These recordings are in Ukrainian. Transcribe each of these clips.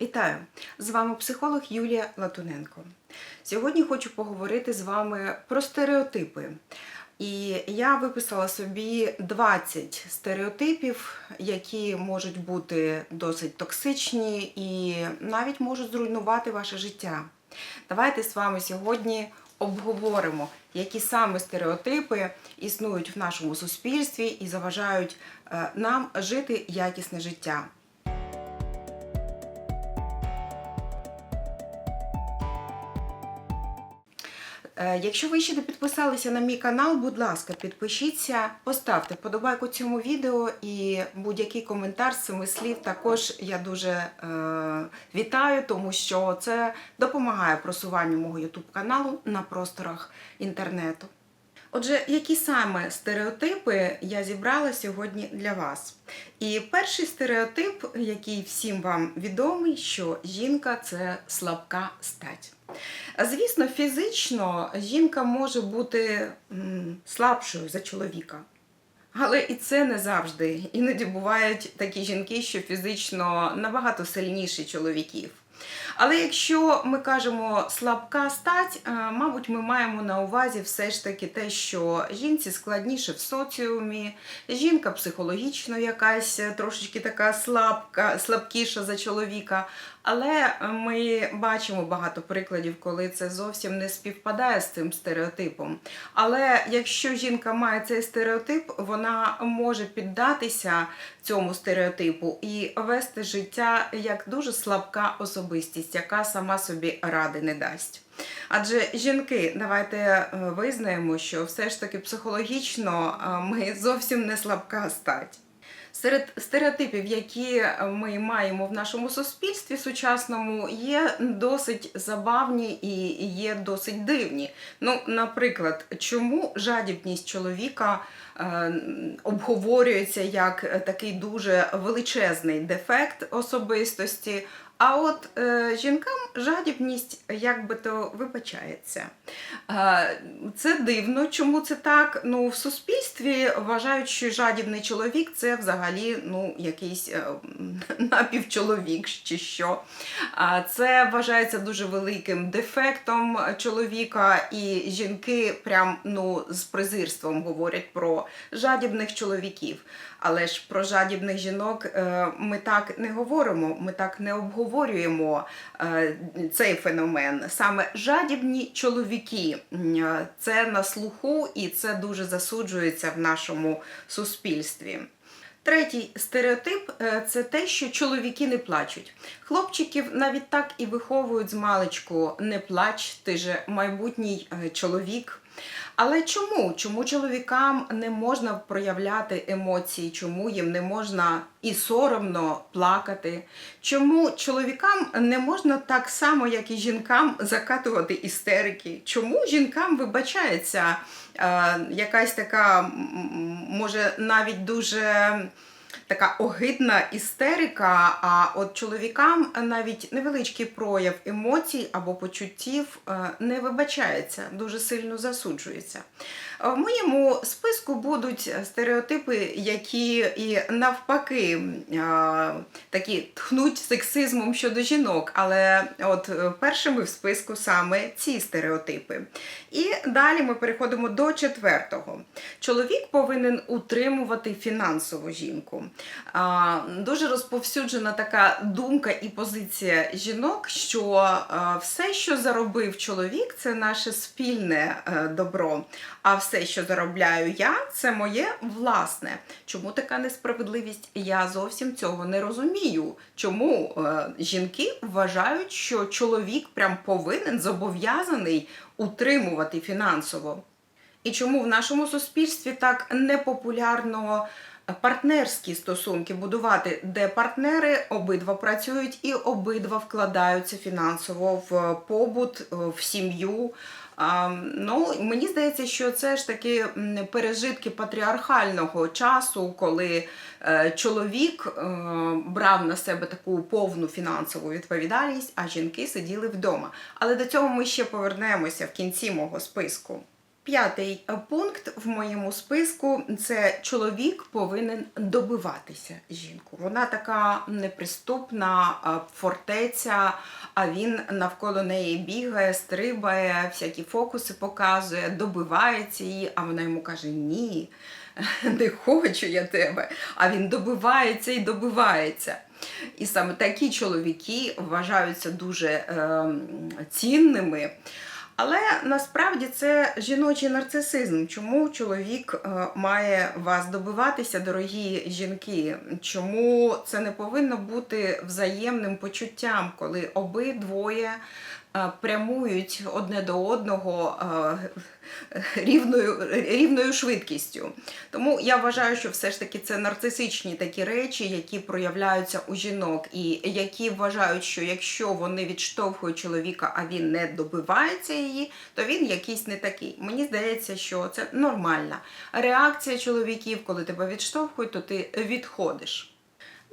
Вітаю! З вами психолог Юлія Латуненко. Сьогодні хочу поговорити з вами про стереотипи. І я виписала собі 20 стереотипів, які можуть бути досить токсичні і навіть можуть зруйнувати ваше життя. Давайте з вами сьогодні обговоримо, які саме стереотипи існують в нашому суспільстві і заважають е, нам жити якісне життя. Якщо ви ще не підписалися на мій канал, будь ласка, підпишіться, поставте вподобайку цьому відео і будь-який коментар з цими слів також я дуже е, вітаю, тому що це допомагає просуванню мого YouTube каналу на просторах інтернету. Отже, які саме стереотипи я зібрала сьогодні для вас? І перший стереотип, який всім вам відомий, що жінка це слабка стать. Звісно, фізично жінка може бути слабшою за чоловіка. Але і це не завжди. Іноді бувають такі жінки, що фізично набагато сильніші чоловіків. Але якщо ми кажемо слабка стать, е, мабуть, ми маємо на увазі все ж таки те, що жінці складніше в соціумі, жінка психологічно якась е, трошечки така слабка, слабкіша за чоловіка. Але ми бачимо багато прикладів, коли це зовсім не співпадає з цим стереотипом. Але якщо жінка має цей стереотип, вона може піддатися цьому стереотипу і вести життя як дуже слабка особистість, яка сама собі ради не дасть. Адже жінки, давайте е, визнаємо, що все ж таки психологічно е, ми зовсім не слабка стать. Серед стереотипів, які ми маємо в нашому суспільстві сучасному, є досить забавні і є досить дивні. Ну, наприклад, чому жадібність чоловіка е, обговорюється як такий дуже величезний дефект особистості, а от е, жінкам жадібність як би то вибачається. Е, це дивно, чому це так? Ну, в суспільстві вважають, що жадібний чоловік це взагалі ну, якийсь е, напівчоловік чи що. А це вважається дуже великим дефектом чоловіка, і жінки прям ну, з презирством говорять про жадібних чоловіків. Але ж про жадібних жінок е, ми так не говоримо, ми так не обговорюємо е, цей феномен. Саме жадібні чоловіки е, це на слуху і це дуже засуджується в нашому суспільстві. Третій стереотип е, це те, що чоловіки не плачуть. Хлопчиків навіть так і виховують з маличку не плач, ти же майбутній чоловік. Але чому? Чому чоловікам не можна проявляти емоції? Чому їм не можна і соромно плакати? Чому чоловікам не можна так само, як і жінкам, закатувати істерики? Чому жінкам вибачається е, якась така, може, навіть дуже така огидна істерика, а от чоловікам навіть невеличкий прояв емоцій або почуттів е, не вибачається, дуже сильно засуджується. Е, В моєму списку будуть стереотипи, які і навпаки е, такі тхнуть сексизмом щодо жінок, але от першими в списку саме ці стереотипи. І далі ми переходимо до четвертого. Чоловік повинен утримувати фінансову жінку. Дуже розповсюджена така думка і позиція жінок, що все, що заробив чоловік, це наше спільне е, добро. А все, що заробляю я, це моє власне. Чому така несправедливість? Я зовсім цього не розумію. Чому е, жінки вважають, що чоловік прям повинен зобов'язаний утримувати фінансово? І чому в нашому суспільстві так непопулярно партнерські стосунки будувати, де партнери обидва працюють і обидва вкладаються фінансово в побут, в сім'ю. Ну, мені здається, що це ж таки пережитки патріархального часу, коли е, чоловік е, брав на себе таку повну фінансову відповідальність, а жінки сиділи вдома. Але до цього ми ще повернемося в кінці мого списку. П'ятий пункт в моєму списку це чоловік повинен добиватися жінку. Вона така неприступна фортеця, а він навколо неї бігає, стрибає, всякі фокуси показує, добивається її, а вона йому каже: Ні, не хочу я тебе. А він добивається і добивається. І саме такі чоловіки вважаються дуже е, цінними. Але насправді це жіночий нарцисизм. Чому чоловік е, має вас добиватися, дорогі жінки? Чому це не повинно бути взаємним почуттям, коли обидвоє прямують одне до одного е, рівною, рівною швидкістю? Тому я вважаю, що все ж таки це нарцисичні такі речі, які проявляються у жінок, і які вважають, що якщо вони відштовхують чоловіка, а він не добивається її, то він якийсь не такий. Мені здається, що це нормальна реакція чоловіків, коли тебе відштовхують, то ти відходиш.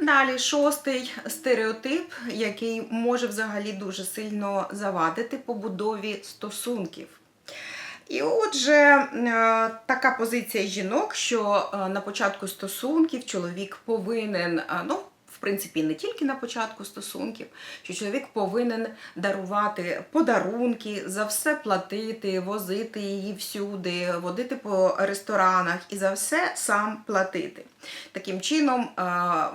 Далі шостий стереотип, який може взагалі дуже сильно завадити побудові стосунків. І отже, е, така позиція жінок, що е, на початку стосунків чоловік повинен, е, ну, в принципі, не тільки на початку стосунків, що чоловік повинен дарувати подарунки, за все платити, возити її всюди, водити по ресторанах і за все сам платити. Таким чином, е,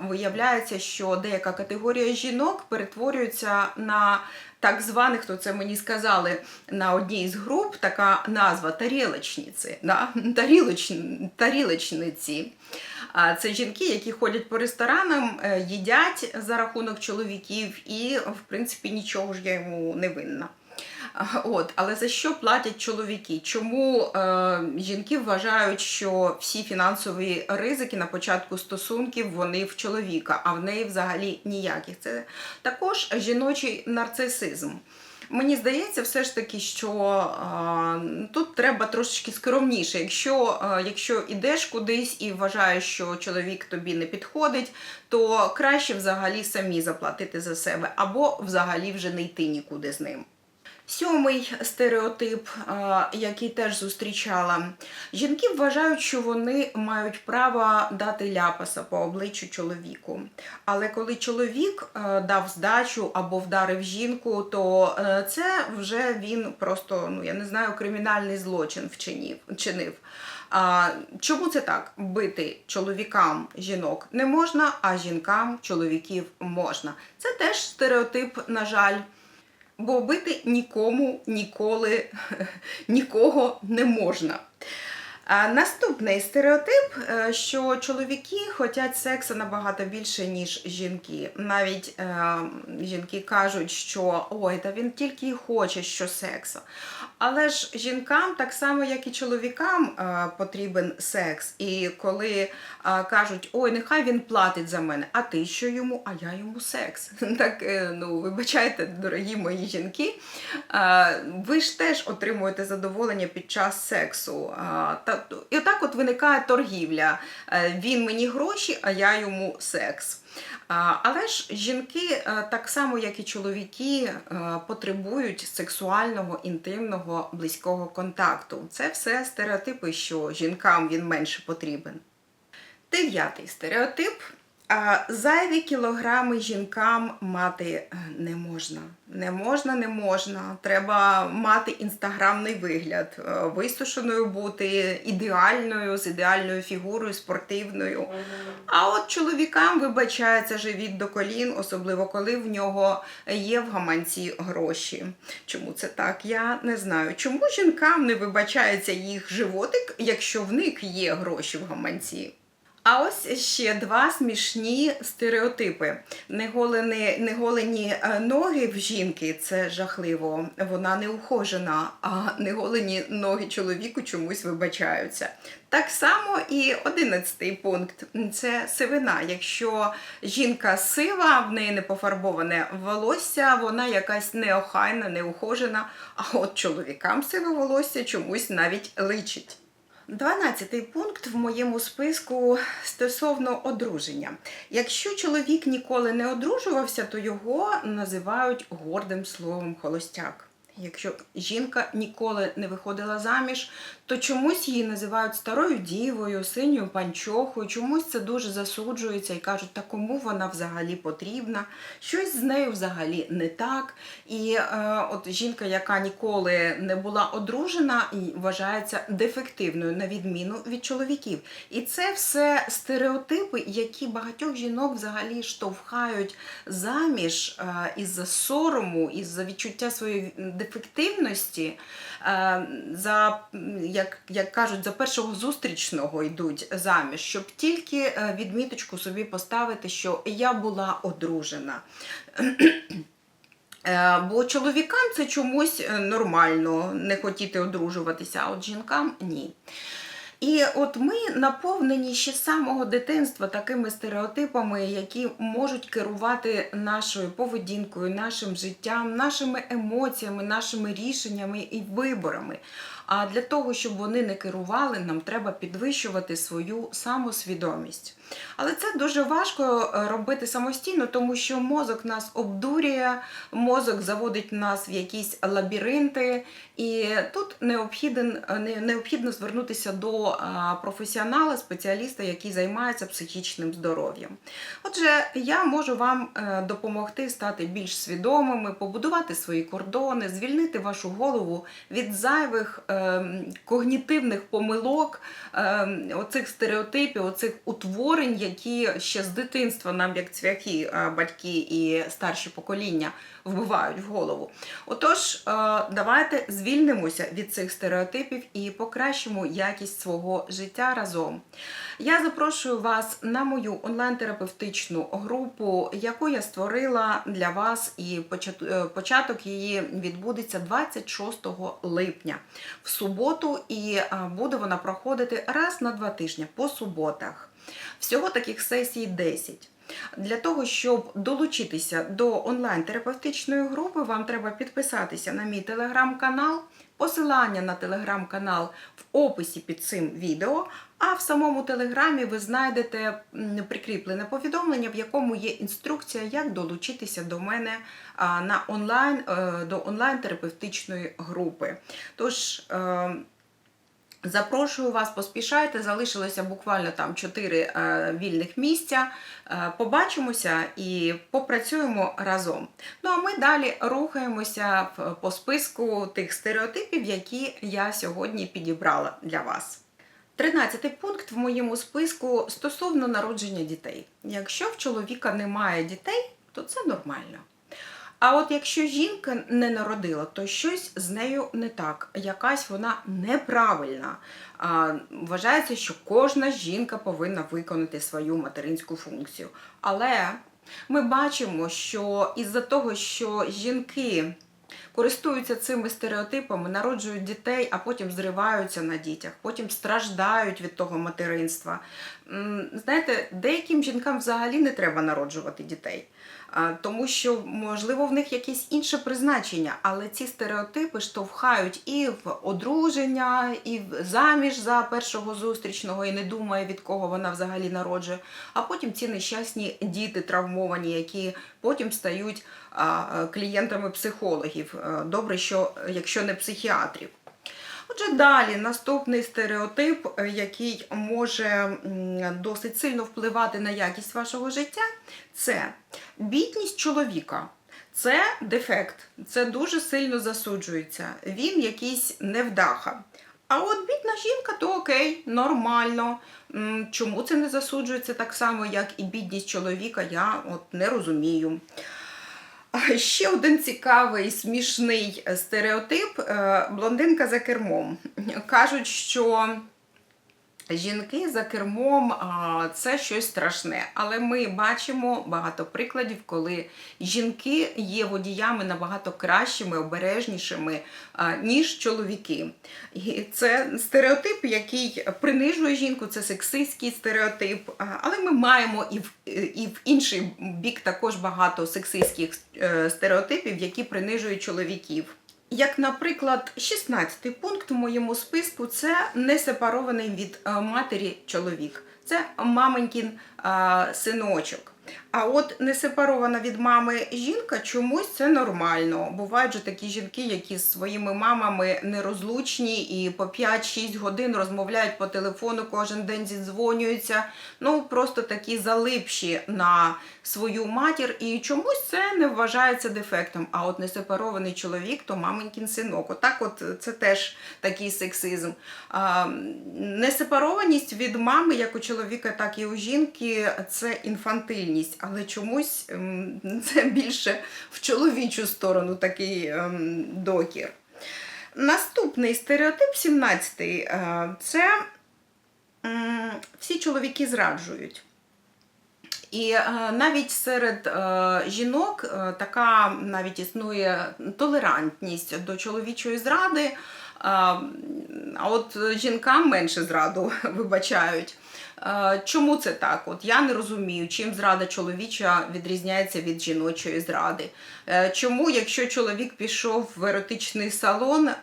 виявляється, що деяка категорія жінок перетворюється на так званих, то це мені сказали на одній з груп, така назва тарілочниці, да? Тарілоч... тарілочниці. Це жінки, які ходять по ресторанам, е, їдять за рахунок чоловіків, і, в принципі, нічого ж я йому не винна. От, але за що платять чоловіки? Чому е, жінки вважають, що всі фінансові ризики на початку стосунків вони в чоловіка, а в неї взагалі ніяких? Це також жіночий нарцисизм. Мені здається, все ж таки, що е, тут треба трошечки скромніше. Якщо, е, якщо ідеш кудись і вважаєш, що чоловік тобі не підходить, то краще взагалі самі заплатити за себе, або взагалі вже не йти нікуди з ним. Сьомий стереотип, який теж зустрічала. Жінки вважають, що вони мають право дати ляпаса по обличчю чоловіку. Але коли чоловік дав здачу або вдарив жінку, то е, це вже він просто, ну я не знаю, кримінальний злочин вчинив. вчинив. А, чому це так? Бити чоловікам жінок не можна, а жінкам чоловіків можна. Це теж стереотип, на жаль бо бити нікому ніколи нікого не можна. Наступний стереотип, е, що чоловіки хочуть сексу набагато більше, ніж жінки. Навіть е, жінки кажуть, що ой, та він тільки і хоче, що сексу. Але ж жінкам, так само, як і чоловікам, е, потрібен секс. І коли е, кажуть, ой, нехай він платить за мене, а ти що йому, а я йому секс. Так, е, ну, вибачайте, дорогі мої жінки, е, ви ж теж отримуєте задоволення під час сексу. Е, та і отак от виникає торгівля. Е, Він мені гроші, а я йому секс. Але ж жінки, е, так само як і чоловіки, е, потребують сексуального, інтимного, близького контакту. Це все стереотипи, що жінкам він менше потрібен. Дев'ятий стереотип. Зайві кілограми жінкам мати е, не можна. Не можна, не можна. Треба мати інстаграмний вигляд, е, висушеною бути, ідеальною, з ідеальною фігурою, спортивною. А от чоловікам вибачається живіт до колін, особливо коли в нього є в гаманці гроші. Чому це так? Я не знаю. Чому жінкам не вибачається їх животик, якщо в них є гроші в гаманці? А ось ще два смішні стереотипи. Неголені, неголені е, ноги в жінки це жахливо, вона не ухожена, а неголені ноги чоловіку чомусь вибачаються. Так само і одинадцятий пункт це сивина. Якщо жінка сива, в неї не пофарбоване волосся, вона якась неохайна, неухожена, а от чоловікам сиве волосся чомусь навіть личить. Дванадцятий пункт в моєму списку стосовно одруження. Якщо чоловік ніколи не одружувався, то його називають гордим словом холостяк. Якщо жінка ніколи не виходила заміж, то чомусь її називають старою дівою, синьою панчохою, чомусь це дуже засуджується і кажуть, та кому вона взагалі потрібна, щось з нею взагалі не так. І е, от жінка, яка ніколи не була одружена, вважається дефективною на відміну від чоловіків. І це все стереотипи, які багатьох жінок взагалі штовхають заміж е, із-за сорому, із-за відчуття своєї дефективності, е, за, як, як кажуть, за першого зустрічного йдуть заміж, щоб тільки е, відміточку собі поставити, що я була одружена. Е, Бо чоловікам це чомусь нормально не хотіти одружуватися, а от жінкам ні. І от ми наповнені ще з самого дитинства такими стереотипами, які можуть керувати нашою поведінкою, нашим життям, нашими емоціями, нашими рішеннями і виборами. А для того, щоб вони не керували, нам треба підвищувати свою самосвідомість. Але це дуже важко е, робити самостійно, тому що мозок нас обдурює, мозок заводить нас в якісь лабіринти, і тут необхідно звернутися до професіонала, спеціаліста, який займається психічним здоров'ям. Отже, я можу вам е, допомогти стати більш свідомими, побудувати свої кордони, звільнити вашу голову від зайвих когнітивних помилок, оцих стереотипів, оцих утворень, які ще з дитинства нам, як цвяхи, е, батьки і старші покоління вбивають в голову. Отож, е, давайте звільнимося від цих стереотипів і покращимо якість свого життя разом. Я запрошую вас на мою онлайн-терапевтичну групу, яку я створила для вас, і е, початок її відбудеться 26 липня в суботу, і буде вона проходити раз на два тижні по суботах. Всього таких сесій 10. Для того, щоб долучитися до онлайн-терапевтичної групи, вам треба підписатися на мій телеграм-канал. Посилання на телеграм-канал в описі під цим відео. А в самому телеграмі ви знайдете прикріплене повідомлення, в якому є інструкція, як долучитися до мене на онлайн, е, до онлайн-терапевтичної групи. Тож. Запрошую вас, поспішайте. Залишилося буквально там 4 е, вільних місця. Е, побачимося і попрацюємо разом. Ну а ми далі рухаємося по списку тих стереотипів, які я сьогодні підібрала для вас. Тринадцятий пункт в моєму списку стосовно народження дітей. Якщо в чоловіка немає дітей, то це нормально. А от якщо жінка не народила, то щось з нею не так, якась вона неправильна. А, вважається, що кожна жінка повинна виконати свою материнську функцію. Але ми бачимо, що із-за того, що жінки користуються цими стереотипами, народжують дітей, а потім зриваються на дітях, потім страждають від того материнства. Знаєте, деяким жінкам взагалі не треба народжувати дітей. Тому що, можливо, в них якесь інше призначення, але ці стереотипи штовхають і в одруження, і в заміж за першого зустрічного, і не думає, від кого вона взагалі народжує. А потім ці нещасні діти травмовані, які потім стають клієнтами психологів. Е, Добре, що якщо не психіатрів. Отже, далі наступний стереотип, е, який може досить сильно впливати на якість вашого життя, це бідність чоловіка. Це дефект, це дуже сильно засуджується. Він якийсь невдаха. А от бідна жінка, то окей, нормально. Чому це не засуджується так само, як і бідність чоловіка, я от не розумію. Ще один цікавий смішний стереотип е, блондинка за кермом. Кажуть, що жінки за кермом це щось страшне. Але ми бачимо багато прикладів, коли жінки є водіями набагато кращими, обережнішими, ніж чоловіки. І це стереотип, який принижує жінку, це сексистський стереотип. Але ми маємо і в, і в інший бік також багато сексистських е, стереотипів, які принижують чоловіків. Як, наприклад, 16-й пункт в моєму списку це не сепарований від е, матері чоловік. Це маменькін е, синочок. А от несепарована від мами жінка чомусь це нормально. Бувають же такі жінки, які з своїми мамами нерозлучні і по 5-6 годин розмовляють по телефону, кожен день зідзвонюються. Ну просто такі залипші на свою матір. І чомусь це не вважається дефектом. А от несепарований чоловік, то маменькін синок. Отак, от це теж такий сексизм. А, несепарованість від мами, як у чоловіка, так і у жінки, це інфантильність, але чомусь ем, це більше в чоловічу сторону такий ем, докір. Наступний стереотип, 17-й, е, це всі чоловіки зраджують. І е, навіть серед е, жінок така навіть існує толерантність до чоловічої зради. А от жінкам менше зраду вибачають. Чому це так? От я не розумію, чим зрада чоловіча відрізняється від жіночої зради. Е, Чому, якщо чоловік пішов в еротичний салон е,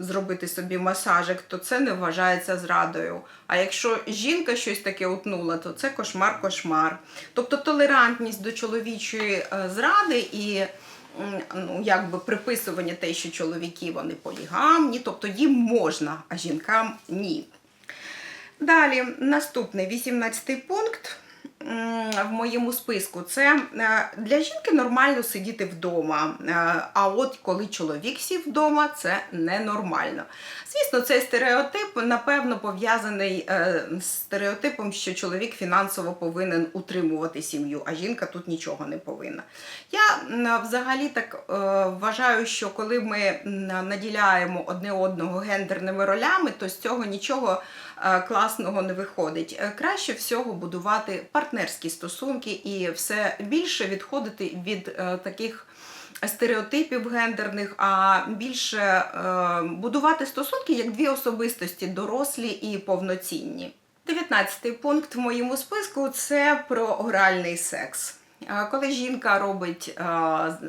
зробити собі масажик, то це не вважається зрадою. А якщо жінка щось таке утнула, то це кошмар-кошмар. Тобто толерантність до чоловічої е, зради і ну, якби приписування те, що чоловіки вони полігамні, тобто їм можна, а жінкам ні. Далі, наступний 18 пункт в моєму списку це е, для жінки нормально сидіти вдома. е, А от коли чоловік сів вдома, це ненормально. Звісно, цей стереотип напевно пов'язаний е, з стереотипом, що чоловік фінансово повинен утримувати сім'ю, а жінка тут нічого не повинна. Я взагалі так вважаю, що коли ми наділяємо одне одного гендерними ролями, то з цього нічого класного не виходить. Е, Краще всього будувати партнерські стосунки і все більше відходити від е, таких стереотипів гендерних, а більше е, будувати стосунки як дві особистості, дорослі і повноцінні. Дев'ятнадцятий пункт в моєму списку це про оральний секс. Коли жінка робить е,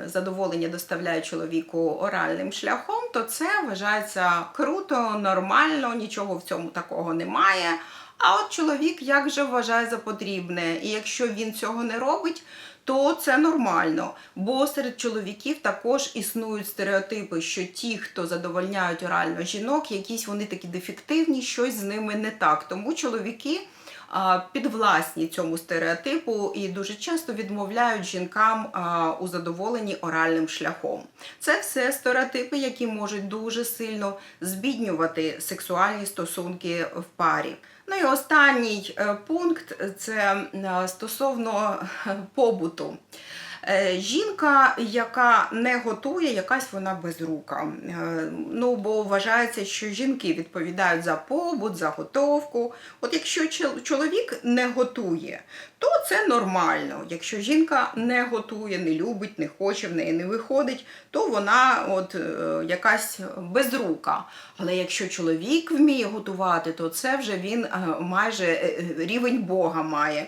задоволення, доставляє чоловіку оральним шляхом, то це вважається круто, нормально, нічого в цьому такого немає. А от чоловік як же вважає за потрібне, і якщо він цього не робить, то це нормально. Бо серед чоловіків також існують стереотипи, що ті, хто задовольняють орально жінок, якісь вони такі дефективні, щось з ними не так. Тому чоловіки підвласні цьому стереотипу і дуже часто відмовляють жінкам у задоволенні оральним шляхом. Це все стереотипи, які можуть дуже сильно збіднювати сексуальні стосунки в парі. Ну і останній е, пункт це е, стосовно е, побуту. Е, Жінка, яка не готує, якась вона безрука. Е, Ну, бо вважається, що жінки відповідають за побут, за готовку. От якщо чоловік не готує, то це нормально. Якщо жінка не готує, не любить, не хоче, в неї не виходить, то вона от е, якась безрука. Але якщо чоловік вміє готувати, то це вже він е, майже е, е, рівень Бога має.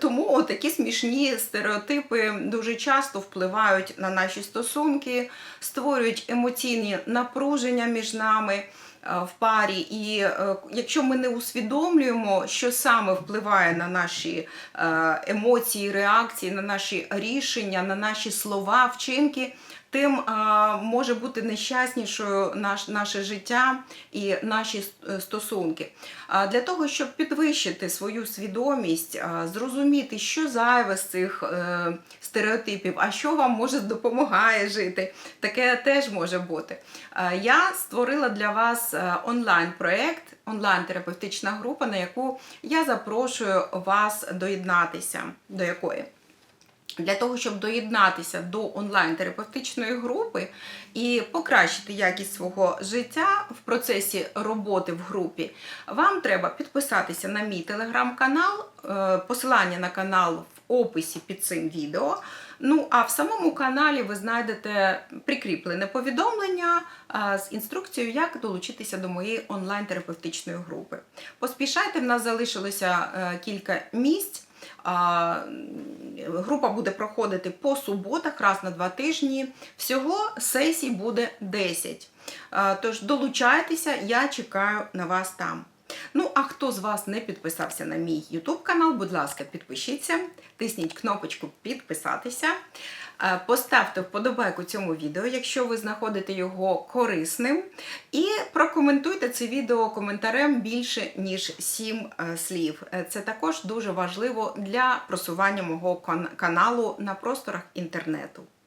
Тому такі смішні стереотипи дуже часто впливають на наші стосунки, створюють емоційні напруження між нами в парі. І якщо ми не усвідомлюємо, що саме впливає на наші емоції, реакції, на наші рішення, на наші слова, вчинки. Тим може бути нещаснішою наш, наше життя і наші е, стосунки. А, для того, щоб підвищити свою свідомість, зрозуміти, що зайве з цих е, стереотипів, а що вам може допомагає жити, таке теж може бути. Я створила для вас е, онлайн-проект, онлайн-терапевтична група, на яку я запрошую вас доєднатися. До якої? Для того, щоб доєднатися до онлайн-терапевтичної групи і покращити якість свого життя в процесі роботи в групі, вам треба підписатися на мій телеграм-канал, е, посилання на канал в описі під цим відео. Ну а в самому каналі ви знайдете прикріплене повідомлення е, з інструкцією, як долучитися до моєї онлайн-терапевтичної групи. Поспішайте, в нас залишилося е, кілька місць. Група буде проходити по суботах, раз на два тижні. Всього сесій буде 10. Тож долучайтеся, я чекаю на вас там. Ну, а хто з вас не підписався на мій YouTube канал, будь ласка, підпишіться, тисніть кнопочку підписатися. Е, Поставте вподобайку цьому відео, якщо ви знаходите його корисним. І прокоментуйте це відео коментарем більше, ніж 7 слів. Е, Це також дуже важливо для просування мого каналу на просторах інтернету.